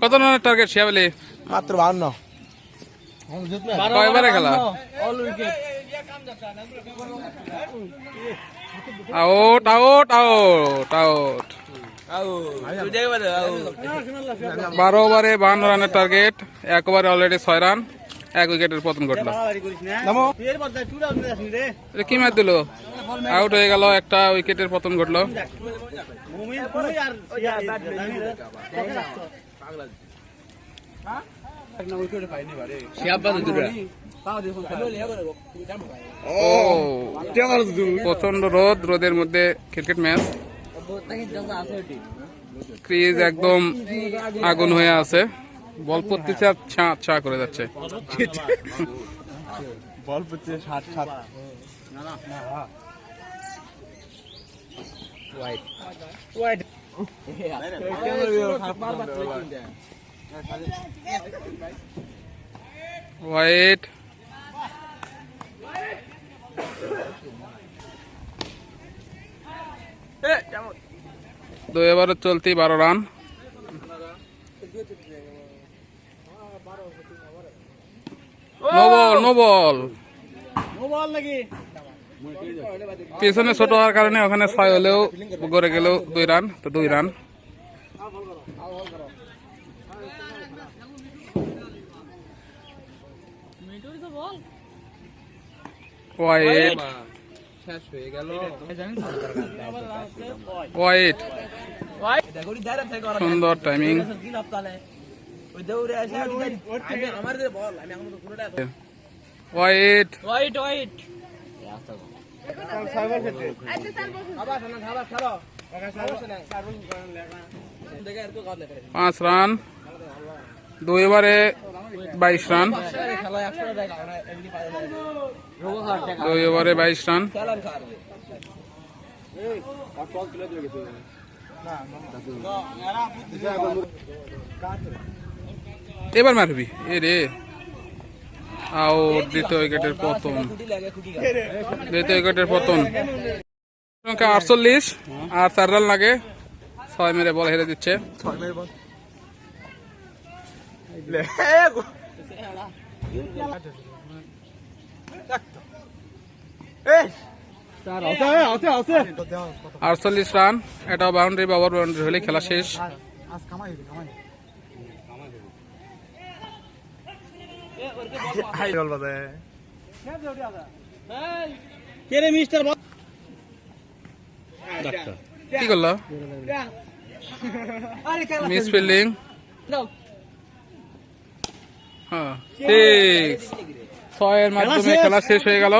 কত রানের টার্গেট শিয়াবলি মাত্র বাহান্ন। কয়বারে খেলা? আউট আউট আউট আউট বারো ওভারে বাহান্ন রানের টার্গেট এক ওভারে অলরেডি ছয় রান এক উইকেটের পতন ঘটলো কি ম্যাচ দিল? আউট হয়ে গেল একটা উইকেটের পতন ঘটলো। ও প্রচণ্ড রোদ রোদের মধ্যে ক্রিকেট ম্যাচ। ক্রিজ একদম আগুন হয়ে আছে। বল পড়তেছে আর ছা ছা করে যাচ্ছে। বল পড়ছে ষাট সাত হোয়াইট দুই এবারে চলতি বারো run. No ball no ball. পিছনে ছোট হওয়ার কারণে ওখানে ছয় হলেও গড়ে গেলেও দুই রান তো দুই রান। সুন্দর টাইমিং হোয়াইট হোয়াইট হোয়াইট পাঁচ রান দুই ওভারে বাইশ রান। দুই ওভারে বাইশ রান। এবার মারবি এ রে। আউট দ্বিতীয় উইকেটের পতন দ্বিতীয় উইকেটের পতন সংখ্যা আটচল্লিশ। আর চার রান লাগে ছয় মেরে বল হেরে দিচ্ছে। আটচল্লিশ রান এটা বাউন্ডারি বা ওভার বাউন্ডারি হলে খেলা শেষ। বল বাজে কেরে মিস্টার কি করল? মিস ফিল্ডিং হ্যাঁ সিক্স ছয়ের মাধ্যমে খেলা শেষ হয়ে গেল।